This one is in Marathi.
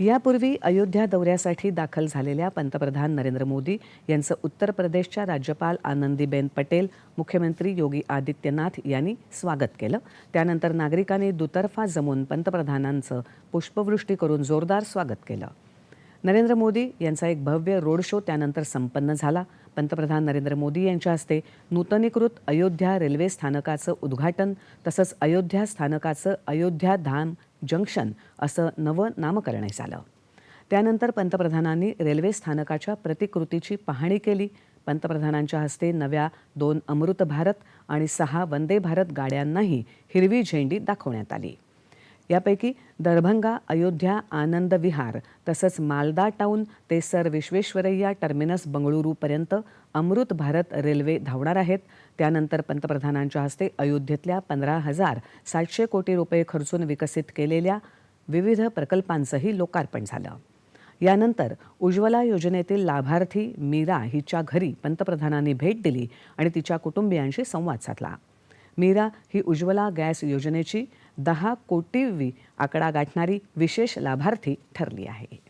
यापूर्वी अयोध्या दौऱ्यासाठी दाखल झालेल्या पंतप्रधान नरेंद्र मोदी यांचं उत्तर प्रदेशच्या राज्यपाल आनंदीबेन पटेल मुख्यमंत्री योगी आदित्यनाथ यांनी स्वागत केलं. त्यानंतर नागरिकांनी दुतर्फा जमून पंतप्रधानांचं पुष्पवृष्टी करून जोरदार स्वागत केलं. नरेंद्र मोदी यांचा एक भव्य रोड शो त्यानंतर संपन्न झाला. पंतप्रधान नरेंद्र मोदी यांच्या हस्ते नूतनीकृत अयोध्या रेल्वे स्थानकाचं उद्घाटन तसंच अयोध्या स्थानकाचं अयोध्या धाम जंक्शन असं नवं नामकरण झालं. त्यानंतर पंतप्रधानांनी रेल्वे स्थानकाच्या प्रतिकृतीची पाहणी केली. पंतप्रधानांच्या हस्ते नव्या दोन अमृत भारत आणि सहा वंदे भारत गाड्यांनाही हिरवी झेंडी दाखवण्यात आली. यापैकी दरभंगा अयोध्या आनंद विहार तसंच मालदा टाऊन ते सर विश्वेश्वरय्या टर्मिनस बंगळुरूपर्यंत अमृत भारत रेल्वे धावणार आहेत. त्यानंतर पंतप्रधानांच्या हस्ते अयोध्येतल्या पंधरा हजार सातशे कोटी रुपये खर्चून विकसित केलेल्या विविध प्रकल्पांचंही लोकार्पण झालं. यानंतर उज्ज्वला योजनेतील लाभार्थी मीरा हिच्या घरी पंतप्रधानांनी भेट दिली आणि तिच्या कुटुंबियांशी संवाद साधला. मीरा ही उज्ज्वला गॅस योजनेची दहा कोटीवी आकडा गाठणारी विशेष लाभार्थी ठरली आहे.